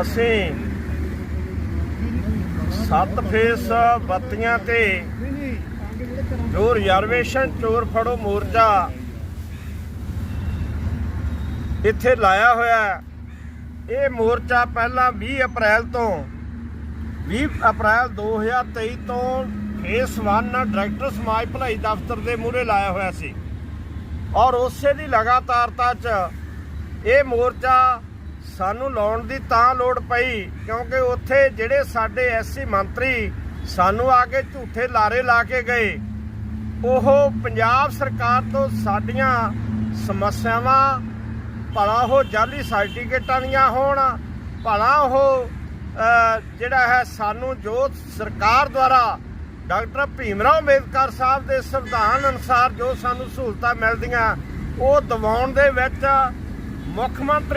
ਅਸੀਂ ਸੱਤ ਫੇਸ ਬੱਤੀਆਂ ਤੇ ਜੋ ਰਿਜ਼ਰਵੇਸ਼ਨ ਚੋਰ ਫੜੋ ਮੋਰਚਾ ਇੱਥੇ ਲਾਇਆ ਹੋਇਆ ਇਹ ਮੋਰਚਾ ਪਹਿਲਾਂ 20 ਅਪ੍ਰੈਲ ਤੋਂ 20 ਅਪ੍ਰੈਲ 2023 ਤੋਂ ਫੇਸ 1 ਡਾਇਰੈਕਟਰ ਸਮਾਜ ਭਲਾਈ ਦਫ਼ਤਰ ਦੇ ਮੂਹਰੇ ਲਾਇਆ ਹੋਇਆ ਸੀ। ਔਰ ਉਸੇ ਦੀ ਲਗਾਤਾਰਤਾ 'ਚ ਇਹ ਮੋਰਚਾ ਸਾਨੂੰ ਲਾਉਣ ਦੀ ਤਾਂ ਲੋੜ ਪਈ, ਕਿਉਂਕਿ ਉੱਥੇ ਜਿਹੜੇ ਸਾਡੇ ਐਸਸੀ ਮੰਤਰੀ ਸਾਨੂੰ ਆ ਕੇ ਝੂਠੇ ਲਾਰੇ ਲਾ ਕੇ ਗਏ। ਉਹ ਪੰਜਾਬ ਸਰਕਾਰ ਤੋਂ ਸਾਡੀਆਂ ਸਮੱਸਿਆਵਾਂ, ਭਲਾ ਉਹ ਜਾਲੀ ਸਰਟੀਫਿਕੇਟਾਂ ਦੀਆਂ ਹੋਣ, ਭਲਾ ਉਹ ਜਿਹੜਾ ਹੈ ਸਾਨੂੰ ਜੋ ਸਰਕਾਰ ਦੁਆਰਾ ਡਾਕਟਰ ਭੀਮਰਾਓ ਅੰਬੇਦਕਰ ਸਾਹਿਬ ਦੇ ਸੰਵਿਧਾਨ ਅਨੁਸਾਰ ਜੋ ਸਾਨੂੰ ਸਹੂਲਤਾਂ ਮਿਲਦੀਆਂ, ਉਹ ਦਿਵਾਉਣ ਦੇ ਵਿੱਚ ਮੁੱਖ ਮੰਤਰੀ